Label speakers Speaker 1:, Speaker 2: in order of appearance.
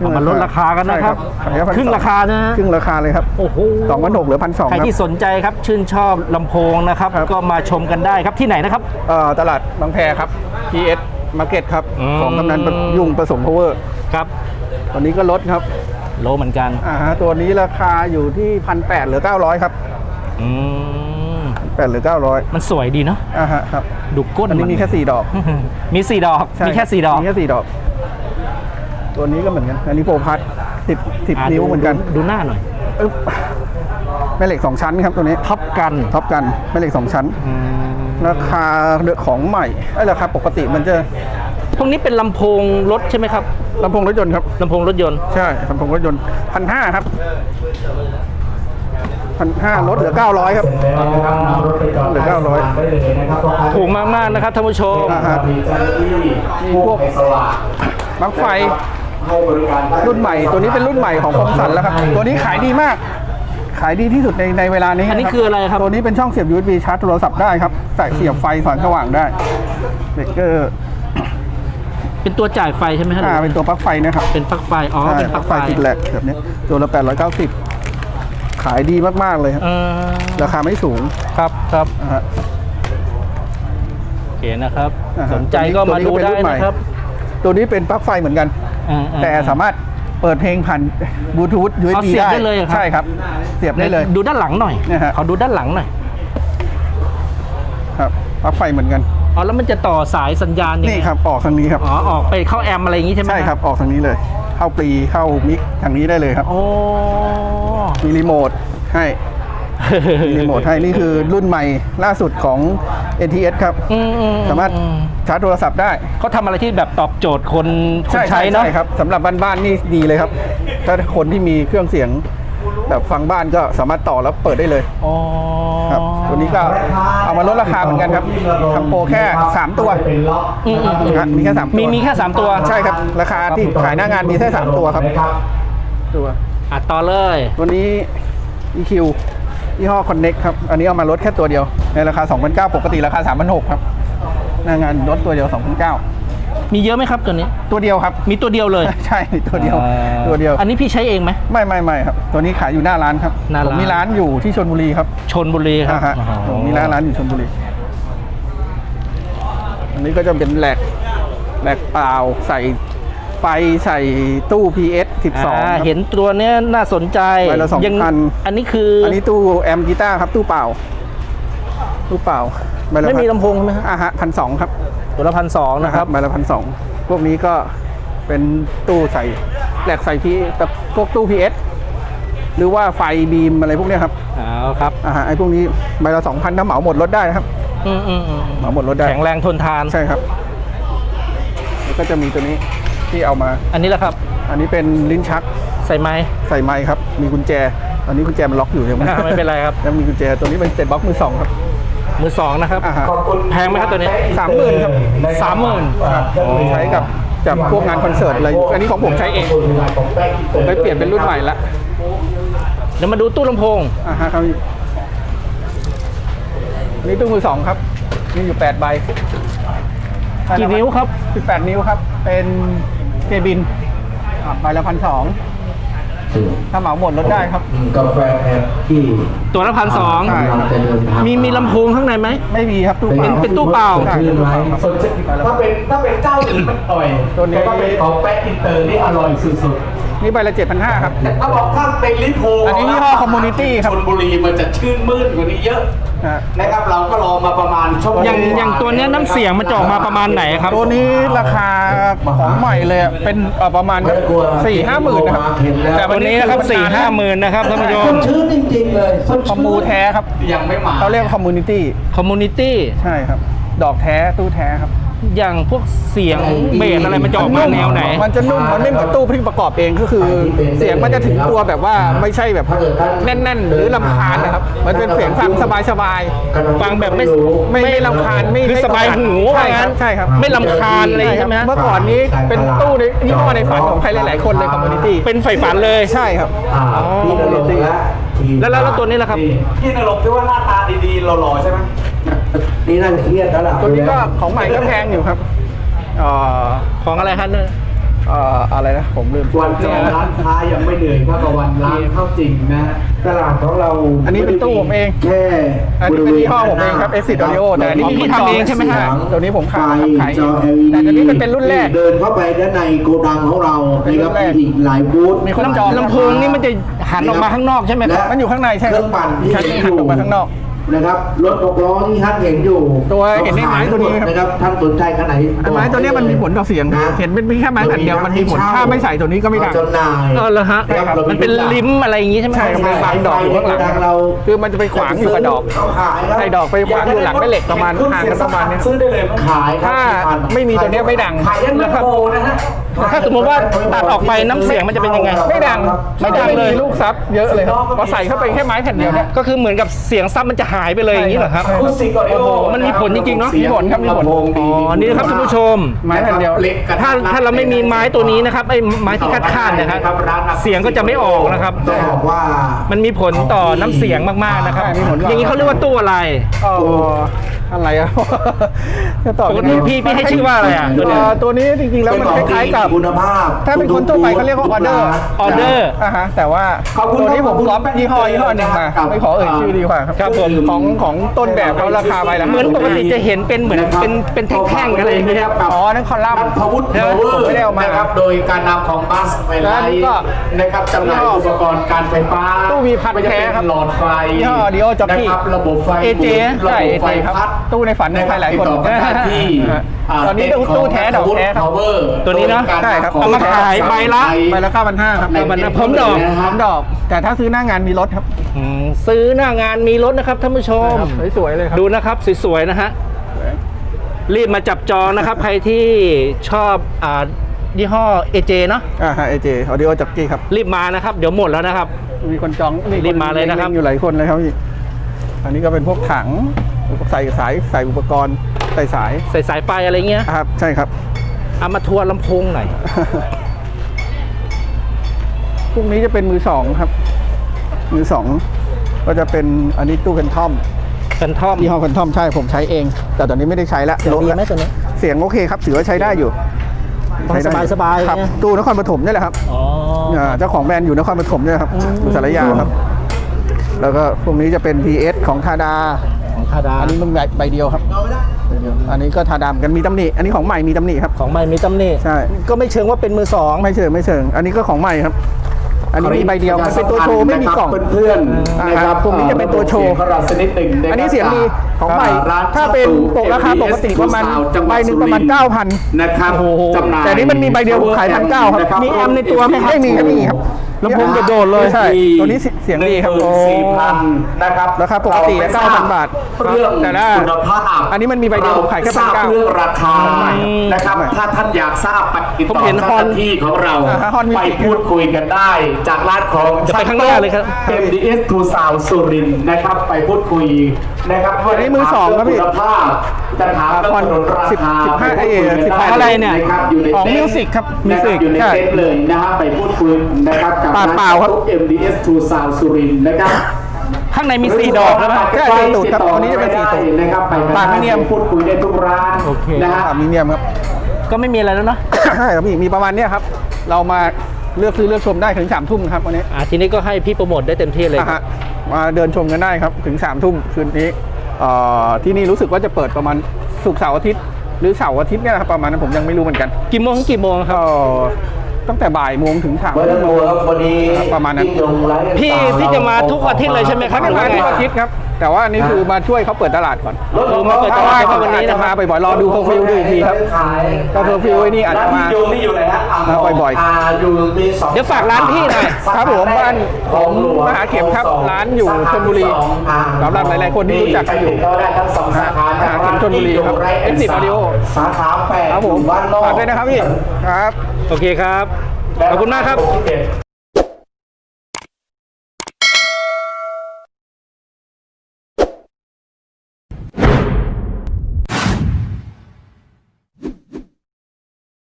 Speaker 1: เอามาลดราคากันนะครับ
Speaker 2: ใช่ครับ
Speaker 1: ครึ่งราคานะฮะ
Speaker 2: ครึ่งราคาเลยครับ
Speaker 1: โอ้โห
Speaker 2: สองพันหกหรือพันสอง
Speaker 1: ใคร
Speaker 2: ครับ
Speaker 1: ที่สนใจครับชื่นชอบลำโพงนะครับ
Speaker 2: ครับ
Speaker 1: ก็มาชมกันได้ครับที่ไหนนะครับ
Speaker 2: เอ่อตลาดบางแพครับ PS Market ครับ
Speaker 1: อืม
Speaker 2: ของกำนันยุ่งผสม power
Speaker 1: ครับ
Speaker 2: ตอนนี้ก็ลดครับ
Speaker 1: โลเหมือนกัน
Speaker 2: อ่าฮะตัวนี้ราคาอยู่ที่พันแปดหรือเก้าร้อยครับ
Speaker 1: อืม
Speaker 2: แปดหรือเก้าร้อย
Speaker 1: มันสวยดีเนาะ
Speaker 2: อ่าฮะครับ
Speaker 1: ดูก้น
Speaker 2: อันนี้มีแค่สี่ดอก
Speaker 1: มีสี่ดอก
Speaker 2: ใช่
Speaker 1: มีแค่สี่ดอก
Speaker 2: มีแค่สี่ดอก ตัวนี้ก็เหมือนกัน อันนี้โปรพัทสิบสิบ
Speaker 1: อะ
Speaker 2: นิ้วเหมือนกัน
Speaker 1: ดูดูหน้าหน่อย
Speaker 2: อึ๊บแม่เหล็กสองชั้นครับตัวนี้
Speaker 1: ท็อปกัน
Speaker 2: ท็อปกันแม่เหล็กสองชั้น
Speaker 1: อืม
Speaker 2: ราคาของใหม่ไอ้ยราคาปกติมันจะ
Speaker 1: พวกนี้เป็นลำโพงรถใช่ไหมครับ
Speaker 2: ลำโพงรถยนต์ครับ
Speaker 1: ลำโพงรถยนต์
Speaker 2: ใช่ลำโพงรถยนต์พันห้าครับพันห้าลดเหลือเก้าร้อยครับเหลือเก้าร้อย
Speaker 1: ถูกมากๆนะครับท่านผู้ชม
Speaker 2: อ่าฮะ มีพวกปลั๊กไฟ รุ่นใหม่ตัวนี้เป็นรุ่นใหม่ของคมสันแล้วครับ ตัวนี้ขายดีมาก ขายดีที่สุดในในเวลานี้
Speaker 1: อันนี้
Speaker 2: บ
Speaker 1: คืออะไรครับ
Speaker 2: ตัวนี้เป็นช่องเสียบ USB ชาร์จโทรศัพท์ได้ครับใส่เสียบไฟสว่างสว่างได้เบรกเกอร์
Speaker 1: เป็นตัวจ่ายไฟใช่ไหมครับ
Speaker 2: อ่าเป็นตัวปลั๊กไฟนะครับ
Speaker 1: เป็นปลั๊กไฟ อ๋อ
Speaker 2: ใช่
Speaker 1: เป็นปลั๊กไฟ
Speaker 2: ติดแหลกแบบนี้ตัวละ 890 ขายดีมาก ๆ เลยครับ
Speaker 1: เออ
Speaker 2: ราคาไม่สูง
Speaker 1: ครับครับ
Speaker 2: นะฮะ
Speaker 1: โอเคนะครับ
Speaker 2: อ่าฮะ
Speaker 1: สนใจก็มาดู
Speaker 2: ตัวนี้ก็เป็น
Speaker 1: ได้
Speaker 2: รุ่นใหม่
Speaker 1: นะครับ
Speaker 2: ตัวนี้เป็นปลั๊กไฟเหมือนกัน
Speaker 1: อ่าๆ
Speaker 2: แต่สามารถเปิดเพลงผ่านบลูทูธ USB
Speaker 1: เอาเสียบได้เลยเหรอครับ
Speaker 2: ใช่ครับ เสียบได้เลย
Speaker 1: ดูด้านหลังหน่อย
Speaker 2: เนี่ยฮะ
Speaker 1: ขอดูด้านหลังหน่อย
Speaker 2: ครับปลั๊กไฟเหมือนกัน
Speaker 1: อ๋อแล้วมันจะต่อสายสัญญาณยังไง
Speaker 2: นี่ครับออกทางนี้ครับ
Speaker 1: อ๋อออกไปเข้าแอมอะไรอย่างงี้ใช่ไหม
Speaker 2: ใช่ครับออกทางนี้เลย เข้าปลีเข้ามิกทางนี้ได้เลยครับ
Speaker 1: โอ้
Speaker 2: มีรีโมทให้ มีรีโมทให้นี่คือรุ่นใหม่ล่าสุดของ ATS ครับ
Speaker 1: อืมอื
Speaker 2: สามารถ
Speaker 1: อื
Speaker 2: ชาร์จโทรศัพท์ได้
Speaker 1: เขาทำอะไรที่แบบตอบโจทย์คนคน
Speaker 2: ใช่
Speaker 1: ใช้เนาะ
Speaker 2: ใช่ครับสำหรับบ้านๆนี่ดีเลยครับ ถ้าคนที่มีเครื่องเสียงแบบฟังบ้านก็สามารถต่อแล้วเปิดได้เลย
Speaker 1: อ๋อ
Speaker 2: ครับตัวนี้ก็เอามาลดราคาเหมือนกันครับทำโปรแค่ 3 ตัว
Speaker 1: อืมอืมอืม
Speaker 2: นะมีแค่3ตัว
Speaker 1: มีมีแค่สามตัว
Speaker 2: ใช่ครับ ราคาที่ขายหน้างานมีแค่3ตัวครับ ตัว
Speaker 1: อะต่อเลย
Speaker 2: ตัวนี้ EQ ยี่ห้อ Connect ครับ อันนี้เอามาลดแค่ตัวเดียว ในราคา 2,900 ปกติราคา 3,600 ครับหน้างานลดตัวเดียว 2,900
Speaker 1: มีเยอะไหมครับตัวนี้
Speaker 2: ตัวเดียวครับ
Speaker 1: มีตัวเดียวเลย
Speaker 2: ใช่ตัวเดียว
Speaker 1: อ่า
Speaker 2: ตัวเดียว
Speaker 1: อันนี้พี่ใช้เองไหม
Speaker 2: ไม่ไม่ไม่ครับ ตัวนี้ขายอยู่หน้าร้านครับ
Speaker 1: หน้าร้าน
Speaker 2: ผมมีร้านอยู่ที่ชนบุรีครับ
Speaker 1: ชนบุรีครับ
Speaker 2: อ่าฮะ
Speaker 1: อ๋อ
Speaker 2: ผมมีร้านร้านอยู่ชนบุรี อันนี้ก็จะเป็นแหลกแหลกเปล่าใส่ ไฟใส่ตู้ PS 12
Speaker 1: อ่า
Speaker 2: ครับ
Speaker 1: เห็นตัวเนี้ยน่าสนใจ
Speaker 2: ใบละ2,000
Speaker 1: ยังอันนี้คือ
Speaker 2: อันนี้ตู้แอมกีตาร์ครับ ตู้เปล่า ตู้เปล่าใบละ
Speaker 1: ไม่มี
Speaker 2: พัน
Speaker 1: ลำโพงใช่ไหมครับ
Speaker 2: อ่าฮะพันสองครับ
Speaker 1: ตัวละพันสองนะครับ
Speaker 2: ใบละพันสองพวกนี้ก็เป็นตู้ใส่แหลกใส่พีพวกตู้ PS หรือว่าไฟบีมอะไรพวกเนี้ยครับ
Speaker 1: เอาครับ
Speaker 2: อ่าฮะไอ้พวกนี้ใบละสองพันถ้าเหมาหมดลดได้นะครับ
Speaker 1: อืมอืมอืม
Speaker 2: เหมาหมดลดได้
Speaker 1: แข็งแรงทนทาน
Speaker 2: ใช่ครับแล้วก็จะมีตัวนี้ ที่เอามา
Speaker 1: อันนี้แหละครับ
Speaker 2: อันนี้เป็นลิ้นชัก
Speaker 1: ใส่ไม้
Speaker 2: ใส่ไม้ครับ มีกุญแจตอนนี้กุญแจมันล็อกอยู่ยัง
Speaker 1: อ่าไม่เป็นไรครับ
Speaker 2: ยังมีกุญแจตัวนี้เป็นเจ็ดบล็อกมือสองครับ
Speaker 1: มือสองนะครับ
Speaker 2: อ่าฮะ
Speaker 1: แพงไหมครับตัวนี้
Speaker 2: สามหมื่นครับ
Speaker 1: สามหมื่น
Speaker 2: ครับใช้กับจากพวกงานคอนเสิร์ตอะไรอันนี้ของผมใช้เองผมไปเปลี่ยนเป็นรุ่นใหม่ละ
Speaker 1: เดี๋ยวมาดูตู้ลำโพง
Speaker 2: อ่าฮะครับนี่ตู้มือสองครับมีอยู่แปดใบ
Speaker 1: กี่นิ้วครับ
Speaker 2: สิบแปดนิ้วครับ เป็น เจบินอะใบละพันสองถ้าเหมาหมดลดได้ครับ
Speaker 3: กาแฟแอปที่
Speaker 1: ตัวละพันสอง
Speaker 2: ใช่
Speaker 3: กำลังจะเดินทาง
Speaker 1: มีมีลำโพงข้างในไหม
Speaker 2: ไม่มีครับตู้เป
Speaker 1: เป็
Speaker 2: ล่าน
Speaker 1: เป็นตู้เปล่า
Speaker 2: ใช่
Speaker 3: ชื่อ
Speaker 2: ตู้
Speaker 3: ไหม
Speaker 2: เปล่าครับ
Speaker 3: สนใจถ้าเป็นถ้าเป็นเจ้าอื่นมันอร่อย
Speaker 2: ตัวนี้
Speaker 3: แต่ถ้าเป็นของแป๊ะอินเตอร์นี่อร่อยสุด
Speaker 2: นี่ใบละเจ็ดพันห้าครับ
Speaker 3: ๆแต่ถ้าบอกถ้าเป็นลิ้นโพ
Speaker 2: อันนี้ยี่ห้อ Community ครับ
Speaker 3: ชนบุรีมันจะชื่นมื่นกว่านี้เยอะ
Speaker 2: ฮะ
Speaker 3: นะครับเราก็รอมาประมาณชั่วโมง
Speaker 1: อย่างอย่างตัวเนี้ยน้ำเสียงมันจะออกมาประมาณไหนครับ
Speaker 2: ตัวนี้ราคาของใหม่เลยอะเป็นเอ่อประมาณสี่ห้าหมื่นนะครับแต่
Speaker 1: ตัวนี้นะครับสี่ห้าหมื่นนะครับท่านผู้ช
Speaker 3: ส
Speaker 1: ม
Speaker 3: ดชื่นจริงๆเลยสด
Speaker 2: คอมมูแท้ครับ
Speaker 3: ยังไม่มา
Speaker 2: เขาเรียกคอมมูนิตี้
Speaker 1: คอมมูนิตี้
Speaker 2: ใช่ครับ ดอกแท้ตู้แท้ครับ
Speaker 1: อย่างพวกเสียงเบสอะไรมันจะออกมาแนวไหน
Speaker 2: มันจะนุ่ม มันไม่เหมือนตู้ที่ประกอบเองก็คือ เสียงมันจะถึงตัวแบบว่าไม่ใช่แบบแน่น ๆ หรือลำคาญนะครับ มันเป็นเสียงฟังสบาย
Speaker 1: ฟังแบบไม่
Speaker 2: ๆไม่ไม่ลำคาญไม่
Speaker 1: คือสบายหู
Speaker 2: ใช่
Speaker 1: ว่า
Speaker 2: ค
Speaker 1: งั้
Speaker 2: รับ
Speaker 1: น
Speaker 2: ใช่ครับ
Speaker 1: ไม่ลำคาญอะไรใช่ไหมฮะ
Speaker 2: เมื่อก่อนนี้เป็นตู้ในยี่ห้อในฝันของใครหลายๆคนเลยคอมมูนิตี้
Speaker 1: เป็นไฟฝันเลย
Speaker 2: ใช่ครับ
Speaker 3: อ่าพี่นรงค์และทีม
Speaker 1: แล้วแล้วแล้วตัวนี้ล่ะครับ
Speaker 3: พี่นรงค์ที่ว่าหน้าตาดีๆหล่อๆใช่ไหม นี่น่าจะเครียดแล้วล่ะ
Speaker 2: ตัวนี้ก็ของใหม่ก็แพงอยู่ครับเอ่อ
Speaker 1: ของอะไรครับเนี่ย
Speaker 2: เเอ่ออะไรนะผมลืม
Speaker 4: วันจองร้านค้ายังไม่เหนื่อยเท่ากับวันร้านเข้าจริงนะตลาดของเรา
Speaker 2: อันนี้เป็นตู้ผมเอง
Speaker 4: แค่
Speaker 2: อันนี้เป็นยี่ห้อผมเองครับ Exit Audio แต่อันนี้
Speaker 1: พี่ทำเองใช่ไหมฮะ
Speaker 2: ตัวนี้ผมขายครับขายเอ
Speaker 4: จ
Speaker 2: ง
Speaker 4: อ LED
Speaker 2: แต่ตัวนี้มันเป็นรุ่นแรก
Speaker 4: เดินเข้าไปด้านในโกดังของเรา
Speaker 2: เป็น
Speaker 4: นะค
Speaker 2: รุ่
Speaker 4: รับ
Speaker 2: นแรก
Speaker 4: อีกหลายบูธ
Speaker 2: มีคน
Speaker 1: ลำ
Speaker 2: จอง
Speaker 1: ลำโพงนี่มันจะหันออกมาข้างนอกใช่ไหมครับ
Speaker 2: มันอยู่ข้างในใช่
Speaker 4: เค
Speaker 2: ค
Speaker 4: รื่
Speaker 2: รั
Speaker 4: อบงปั่นที่
Speaker 2: ชั้น
Speaker 4: เห็น
Speaker 2: หั
Speaker 4: อนยู่
Speaker 2: ออกมาข้างนอก
Speaker 4: นะครับรถหกล้อที่ท่านเห็นอยู่
Speaker 2: ตัวเห็นในไม้ตัวนี้ครับ
Speaker 4: นะครับท่านสนใจขนาดไหน
Speaker 2: ไอ้ไม้ตัวเนี้ยมันมีผลต่อเสียง
Speaker 4: นะ
Speaker 2: เห็นเป็นแค่ไม้แผ่นเดียวมันมีผลถ้าไม่ใส่ตัวนี้ก็ไม่ดัง
Speaker 4: เราจำหน่าย
Speaker 1: เออเหรอฮะ
Speaker 4: ใช่ครับ
Speaker 1: มันเป็นลิมอะไรอย่างงี้ใช่ไหม
Speaker 2: ใช่ครับบางดอกอยู่ข้างหลัง
Speaker 4: เรา
Speaker 2: คือมันจะไปขวางอยู่กับดอกใส่ดอกไปขวางอยู่หลังแม่เหล็กประมาณห่างกันประมาณเนี้ย
Speaker 3: ซื้อได้เลยมั้ย
Speaker 4: ขายครับ
Speaker 2: ถ้าไม่มีตัวเนี้ยไม่ดัง
Speaker 3: ขายยันแมคโครนะฮะ
Speaker 1: ถ้าสมมติว่าตัดออกไปน้ำเสียงมันจะเป็นยังไง
Speaker 2: ไม่ดัง
Speaker 1: ไม่ดังเลย
Speaker 2: มีลูกซับเยอะเลยครับพอใส่เข้าไปแค่ไม้แผ่นเดียวเนี่ย
Speaker 1: ก็คือเหมือนกับเสียงซับมันจะหายไปเลยอย่างนี้เหรอครับ
Speaker 2: ใช่
Speaker 3: คูสิกออดิโอ
Speaker 1: มันมีผลจริงๆเนอะ
Speaker 2: มีผลครับมีผล
Speaker 1: อ๋อ นี่นะครับท่านผู้ชม
Speaker 2: ไม้แผ่นเดียว
Speaker 1: ถ้าถ้าเราไม่มีไม้ตัวนี้นะครับไอ้ไม้ที่คาดคาดๆเนะครับเสียงก็จะไม่ออกนะครับ
Speaker 4: ต้องบอกว่า
Speaker 1: มันมีผลต่อน้ำเสียงมากๆนะครับ
Speaker 2: ใช่มีผล
Speaker 1: อย่างนี้เขาเรียกว่าตู้อะไร
Speaker 2: เอ่อ อะไรอะจะตอบ
Speaker 1: ปก
Speaker 2: ยัง
Speaker 1: ติ
Speaker 2: ไง
Speaker 1: พี่พี่ให้ชื่อว่าอะไรอะตัว
Speaker 2: เอ่
Speaker 1: เนี้ย
Speaker 2: อตัวนี้จริงๆแล้วมันคล้ายๆกับ
Speaker 4: คุณภาพ
Speaker 2: ถ้าเป็นคนทั่วไปเขาเรียกว่าออเดอร์
Speaker 1: ออเดอร์
Speaker 2: อ่าฮะแต่ว่า
Speaker 4: ขอบคุณ
Speaker 2: ตัวนี้
Speaker 4: ค
Speaker 2: ผ
Speaker 4: รับ
Speaker 2: มก๊อปยี่ห้อยี่ห้อหนึ่งมา
Speaker 4: ครับ
Speaker 2: ไม่ขอเอ่ยชื่อดีกว่าครับ
Speaker 1: ครับผม
Speaker 2: ของของต้นแบบเขาราคาไปแล้ว
Speaker 1: เหมือนปกติจะเห็นเป็นเหมือนเป็นเป็นแท่งๆอะไรอย่างเงี้ย
Speaker 2: อ๋อนั่นคอลัมน์
Speaker 4: นัทพวุฒิ
Speaker 2: ใช่ไหม
Speaker 4: พาวเวอ
Speaker 2: ผม
Speaker 4: ร์
Speaker 2: ไม่ได้เอามา
Speaker 4: นะครับโดยการนำของบัสไฟ
Speaker 2: แล้ว
Speaker 4: ไล
Speaker 2: อันนี้
Speaker 4: ท์
Speaker 2: ก็
Speaker 4: นะครับจำหน่ายอุปกรณ์การไฟฟ้า
Speaker 2: ตู้มีพัน
Speaker 4: ไม่ว่าจะ
Speaker 2: แท้
Speaker 4: เป็น
Speaker 2: ครับ
Speaker 4: หลอดไฟ
Speaker 2: ยี่ห้อ Audio Jockey
Speaker 4: นะครับระบบไฟ
Speaker 2: AJ
Speaker 4: ระ
Speaker 2: ใช่
Speaker 4: บบไฟ
Speaker 2: AJ ครับ
Speaker 4: พัด
Speaker 2: ตู้ในฝันของใครหลายคน
Speaker 4: ติดต่อกันได้ที่
Speaker 2: ฮะาตอนนี้ตู้ตู้แท้ดอกแท้ครับ
Speaker 4: พาวเวอร์
Speaker 1: ตัวนี้เนอะ
Speaker 2: ใช่ครับ
Speaker 1: เอามาขายใบละ
Speaker 2: ใบละเก้าพันห้าครับ
Speaker 4: ใน
Speaker 1: มันนะพร้อมดอก
Speaker 4: นะ
Speaker 2: พ
Speaker 4: ค
Speaker 2: ร้
Speaker 4: รั
Speaker 2: อบมดอก แต่ถ้าซื้อหน้างานมีรถครับ
Speaker 1: อืมซื้อหน้างานมีรถนะครับท่านผู้ชม
Speaker 2: สวยๆเลยครับ
Speaker 1: ดูนะครับสวยๆนะฮะรีบมาจับจองนะครับ ใครที่ชอบอ่ายี่ห้อ AJ เนาะ
Speaker 2: อ่าฮะเอเจออดิโอจ็อกกี้ครับ
Speaker 1: รีบมานะครับ เดี๋ยวหมดแล้วนะครับ
Speaker 2: มีคนจอง
Speaker 1: รีบมาเลยนะครับ
Speaker 2: งอยู่หลายคนเลยครับพี่อันนี้ก็เป็นพวกถัง ใส่สายใส่อุปกรณ์ใส่สาย
Speaker 1: ใส่สายไฟอะไรเงี้ย
Speaker 2: ครับ ใช่ครับ
Speaker 1: เอามาทัวร์ลำโพงหน่อย
Speaker 2: พวกนี้จะเป็นมือสองครับ มือสองก็จะเป็นอันนี้ตู้กันท่อม
Speaker 1: กันท่อม
Speaker 2: ยี่ห้อกันท่อมใช่ผมใช้เอง แต่ตอนนี้ไม่ได้ใช้ละ
Speaker 1: เสียงดีไหม
Speaker 2: ละ
Speaker 1: ตัวนี้
Speaker 2: เสียงโอเคครับถือว่าใช้ได้อยู่
Speaker 1: ฟัง
Speaker 2: ใช้ได้
Speaker 1: สบายๆ
Speaker 2: ครับ
Speaker 1: เนี่ย
Speaker 2: ตู้นครปฐมนี่แหละครับ
Speaker 1: อ๋อ
Speaker 2: อ่าเจ้าของแบรนด์อยู่นครปฐมเนี่ยครับอยู่สารยาครับ แล้วก็พวกนี้จะเป็น PS ของทาดา
Speaker 1: ของคาดา
Speaker 2: อันนี้มึงใบใบเดียวครับ อันนี้ก็ทาดามกันมีตำหนิ อันนี้ของใหม่มีตำหนิครับ
Speaker 1: ของใหม่มีตำหนิ
Speaker 2: ใช่
Speaker 1: ก็ไม่เชิงว่าเป็นมือสอง
Speaker 2: ไม่เชิงไม่เชิง อันนี้ก็ของใหม่ครับ อันนี้มีใบเดียวมันเป็นตัวโชว์ไม่มีกล่อง
Speaker 4: เพื่อนๆนะค
Speaker 2: อ่าครั
Speaker 4: รับบ
Speaker 2: พวกนี้จะเป็นตัวโชว์
Speaker 4: ของเราสกนิดหนึ่งะครับ
Speaker 2: อันนี้เสียงดีของใหม่
Speaker 4: ร้น
Speaker 2: ถ้าเป็นปกราคาปกติประมาณ
Speaker 4: จังหวัด
Speaker 2: ใบหนึ่งประมาณ
Speaker 4: สุรินท
Speaker 2: 9,000
Speaker 4: นะครับ
Speaker 1: โอ้โห
Speaker 4: จำหน่าย
Speaker 2: แต่นี่มันมีใบเดียวผมขาย1,900ครับะ
Speaker 1: มีแอมป์ในตัวไหมครับ
Speaker 2: ไม่มีครับไม่มีครับ
Speaker 1: ลำโพงโดดๆเลย
Speaker 2: ใช่ตัวนี้เสียงดีครับ
Speaker 4: หนึ่งหมื่นสี่พันนะครับ
Speaker 2: ราคาปกติ
Speaker 4: เไม่ทร
Speaker 2: 9,000บาท
Speaker 4: เรื่อง
Speaker 2: แต่ละ
Speaker 4: คุณภาพ
Speaker 2: อันนี้มันมีใบเดียวผมขายแค่
Speaker 4: ทราบ
Speaker 2: 1,900
Speaker 4: เรื่องราคา
Speaker 2: ใหม่
Speaker 4: นะครับ
Speaker 2: ใหม่
Speaker 4: ถ้าท่านอยากทราบไปติด
Speaker 1: ผม
Speaker 4: ต่อ
Speaker 1: เห็น
Speaker 4: เจ้า
Speaker 1: ฮ
Speaker 4: ห
Speaker 1: อน
Speaker 4: น้าที่ของเรา
Speaker 2: อ่าฮะฮอนมี
Speaker 4: ไปพูดคุยกันได้ จากร้านของ
Speaker 1: จะไปข้างหน้าเลยครับ
Speaker 4: MDS to Sound สุรินทร์นะครับไปพูดคุยนะครับ
Speaker 2: อันนี้มือสองครับพี่
Speaker 4: คุณภาพ จะถามเรื่องถนนรา
Speaker 2: สิบ
Speaker 4: คา
Speaker 2: สิบห้า
Speaker 4: ไปพูดคุยกัน
Speaker 2: เอ่อสิบ
Speaker 4: ด้
Speaker 1: อะไรเนี่ยะ
Speaker 4: ครับอยู่ใน
Speaker 2: ของ
Speaker 4: เต็นท์
Speaker 2: Music ครับ
Speaker 4: นะ
Speaker 2: Music
Speaker 4: อยู่ใน
Speaker 2: ใช่
Speaker 4: เต็นท์เลยนะฮะไปพูดคุยนะครับกับ
Speaker 2: ปากเปล่าครับ
Speaker 4: ร้น MDS to Sound สุรินทร์นะครับ
Speaker 1: ข้างในมีสี่ดอกแล้วนะ
Speaker 2: ใช่สี่ตูดครับอันนี้จะเป็นสี่ตูด
Speaker 4: นะครับไป
Speaker 2: ปากไม่เนียม
Speaker 4: พูดคุยได้ทุกร้าน
Speaker 1: โอเค
Speaker 4: นะฮะ
Speaker 2: อ่ามีเนียมครับ
Speaker 1: ก็ไม่มีอะไรแล้วเนาะ
Speaker 2: ใช่ครับพี่มีประมาณเนี้ยครับ เรามาเลือกซื้อเลือกชมได้ถึงสามทุ่มครับวันนี้
Speaker 1: อ่าทีนี้ก็ให้พี่โปรโมทได้เต็มที่เลย
Speaker 2: อะฮะมาเดินชมกันได้ครับถึงสามทุ่มคืนนี้เอ่อ ที่นี่รู้สึกว่าจะเปิดประมาณศุกร์เสาร์อาทิตย์หรือเสาร์อาทิตย์เนี่ยนะครับประมาณนั้นผมยังไม่รู้เหมือนกัน
Speaker 1: กี่โมงถึงกี่โมงครับ
Speaker 2: ก็ ตั้งแต่บ่ายโมงถึงสาม
Speaker 4: เมื่อ
Speaker 2: ทุ่
Speaker 4: ตะ
Speaker 2: ม
Speaker 4: โกครับวันนี้
Speaker 2: ประมาณนั้น
Speaker 4: ยิ่งยงไลฟ์
Speaker 1: พี่พี่จะมาทุกอาทิตย์เลยใช่ไหมครับ
Speaker 2: ไม่ได้มาทุกอาทิตย์ครับ แต่ว่าอันนี้คือมาช่วยเขาเปิดตลาดก่อน
Speaker 4: รถ
Speaker 1: เออมาเปิดตลาดก็วันนี้นะ
Speaker 2: จะมาบ่อยๆรอดูเคอร์ฟิวดูอีกทีครับ
Speaker 4: ขาย
Speaker 2: ก็เคอร์ฟิวไอ้นี่อาจจะมา
Speaker 4: ร้นพี่ยงนี่อยู่ไหนฮะอ่างทง
Speaker 2: มาบ่อยๆา
Speaker 4: อยู่มีสอง
Speaker 1: เดี๋ยวฝากร้านพี่หน่อย
Speaker 2: ครับผมบ้านผมมหาเข็มครับร้านอยู่ชลบุรีสำหรับหลายๆคนที่รู้จักกันอยู่
Speaker 4: ไปติ ดต่อได้ทั้งสองสาขา
Speaker 2: หาเข็มชลบุรีครับ Exit Audio
Speaker 4: สาขาแปด
Speaker 2: ครับผม
Speaker 4: บ้านนอก
Speaker 2: ฝากด้วยนะครับพี่ครับ
Speaker 1: โอเคครับ ขอบคุณมากครับ
Speaker 4: โอเค